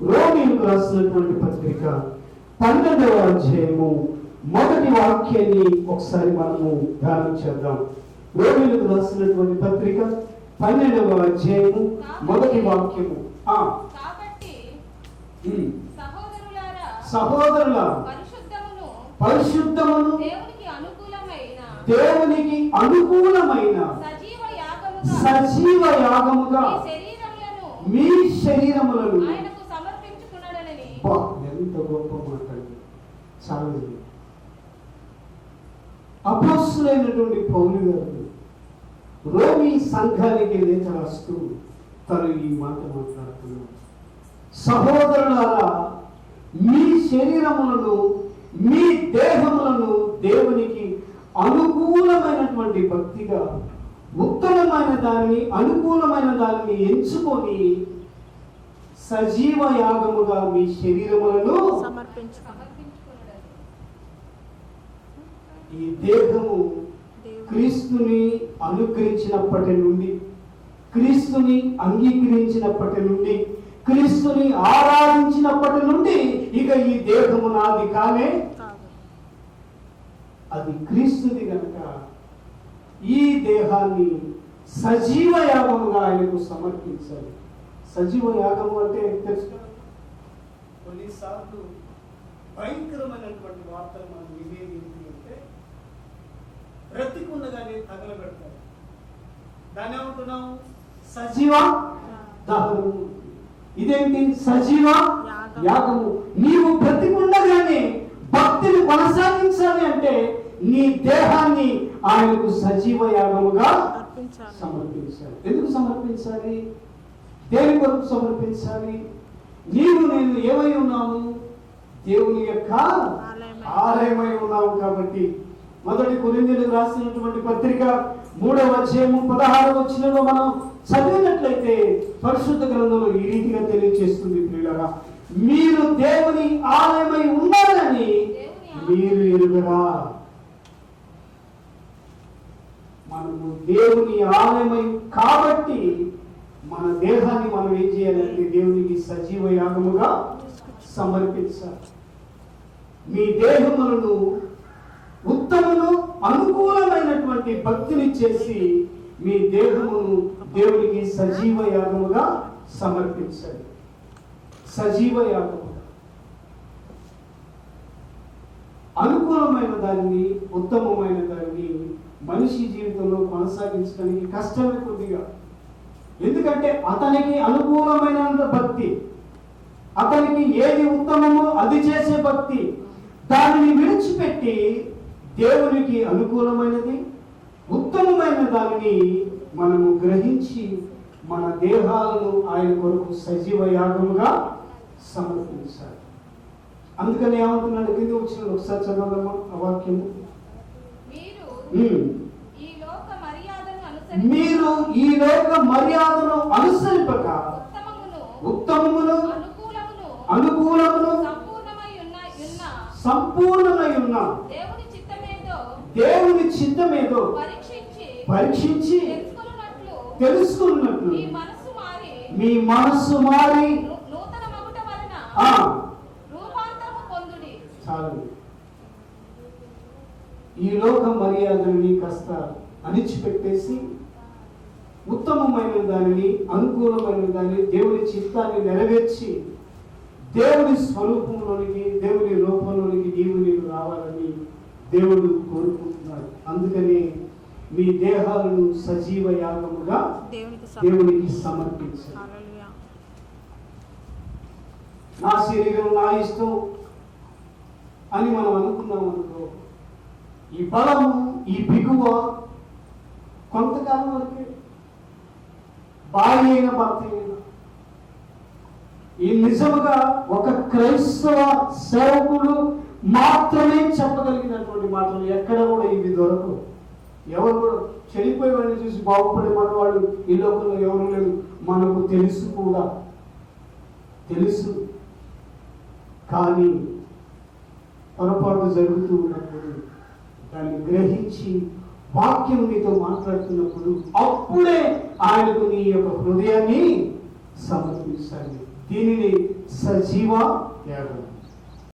రోమిలకు రాసినటువంటి పత్రిక పన్నెండవ అధ్యాయము మొదటి వాక్యాన్ని ఒకసారి మనము ధ్యానం చేద్దాం. రోమిలకు రాసినటువంటి పత్రిక పన్నెండవ అధ్యాయము మొదటి వాక్యము. సహోదరుల పరిశుద్ధమును దేవునికి అనుకూలమైన సజీవ యాగముగా మీ శరీరములను మీ శరీరములను ఆయనకు సమర్పించుకున్నాడని అబ్బా, ఎంత గొప్ప మాట చాలా అపోస్తులైనటువంటి పౌలు గారు రోమి సంఘానికి లేఖ రాస్తూ తను ఈ మాట మాట్లాడుతున్నాడు. సహోదరులారా మీ శరీరములను మీ దేహములను దేవునికి అనుకూలమైనటువంటి భక్తిగా ఉత్తమమైన దానిని అనుకూలమైన దానిని ఎంచుకొని సజీవ యాగముగా మీ శరీరములను ఈ దేహము క్రీస్తుని అనుగ్రహించినప్పటి నుండి క్రీస్తుని అంగీకరించినప్పటి నుండి క్రీస్తుని ఆరాధించినప్పటి నుండి ఇక ఈ దేహము నాది కానే అది క్రీస్తుది గనుక. ఈ దేహాన్ని సజీవ యాగముగా ఆయనకు సమర్పించాలి సజీవ యాగము అంటే తెలుసు? కొన్నిసార్లు భయంకరమైనటువంటి వార్తలు మనం వినేది ఏంటి అంటే బ్రతికుండగానే తగలబెడతారు. దాన్ని ఏమంటున్నాము సజీవ దహనము ఇదేంటి? సజీవ యాగము. నీవు బ్రతికుండగానే భక్తిని కొనసాగించాలి అంటే నీ దేహాన్ని ఆయనకు సజీవ యాగముగా అర్పించాలి. సమర్పించాలి. ఎందుకు సమర్పించాలి? దేని కొరకు సమర్పించాలి? నీవు నేను ఏమై ఉన్నాము? దేవుని యొక్క ఆలయమై. ఉన్నాము కాబట్టి. మొదటి కొరిందీలకు రాసినటువంటి పత్రిక మూడవ అధ్యాయము పదహారు వచ్చినలో మనం చదివినట్లయితే పరిశుద్ధ గ్రంథంలో ఈ రీతిగా తెలియజేస్తుంది ప్రియులరా మీరు దేవుని ఆలయమై ఉన్నారని మీరు ఎరుగరా. మనము దేవుని ఆలయమై కాబట్టి మన దేహాన్ని మనం ఏం చేయాలంటే దేవునికి సజీవ యాగముగా సమర్పించాలి. మీ దేహములను ఉత్తమును అనుకూలమైనటువంటి భక్తిని చేసి మీ దేహమును దేవునికి సజీవ యాగముగా సమర్పించాలి సజీవ యాగము అనుకూలమైన దానిని ఉత్తమమైన దానిని మనిషి జీవితంలో కొనసాగించడానికి కష్టమే కొద్దిగా ఎందుకంటే అతనికి అనుకూలమైనంత భక్తి. అతనికి ఏది ఉత్తమమో అది చేసే భక్తి. దానిని విడిచిపెట్టి దేవునికి అనుకూలమైనది ఉత్తమమైన దానిని మనము గ్రహించి మన దేహాలను ఆయన కొరకు సజీవ యాగముగా సమర్పించాలి. అందుకని ఏమంటున్నాడు? కింద వచ్చిన ఒకసారి చదవదమ్మా ఆ వాక్యము మీరు ఉమ్. ఈ లోక మర్యాదను అనుసరించి మీరు ఈ లోక మర్యాదను అనుసరింపక ఉత్తమమును అనుకూలమును అనుకూలమును సంపూర్ణమై ఉన్న దేవుని చిత్తమేదో పరీక్షించి తెలుసుకున్నట్లు మీ మనస్సు మారి చాలు. ఈ లోక మర్యాదల్ని కాస్త అణిచిపెట్టేసి ఉత్తమమైన దానిని అనుకూలమైన దానిని దేవుని చిత్తాన్ని నెరవేర్చి దేవుని స్వరూపంలోనికి దేవుని రూపంలోనికి నీవు నీవు రావాలని దేవుడు కోరుకుంటున్నాడు. అందుకని మీ దేహాలను సజీవ యాగముగా దేవునికి సమర్పించాలి నా శరీరం నా ఇష్టం అని మనం అనుకున్నాం అనుకో ఈ బలము ఈ బిగువ కొంతకాలం వరకే భార్య అయిన భర్త ఈ నిజముగా ఒక క్రైస్తవ సేవకుడు మాత్రమే చెప్పగలిగినటువంటి మాటలు ఎక్కడ కూడా ఇవి దొరకవు. ఎవరు కూడా చెడిపోయే వాడిని చూసి బాగుపడే మనవాళ్ళు ఈ లోకంలో ఎవరు లేరు. మనకు తెలుసు కూడా. తెలుసు. కానీ పొరపాటు జరుగుతూ ఉన్నప్పుడు దాన్ని గ్రహించి వాక్యం నీతో మాట్లాడుతున్నప్పుడు అప్పుడే ఆయనకు నీ యొక్క హృదయాన్ని సమర్పించాలి. దీనిని సజీవ యాగం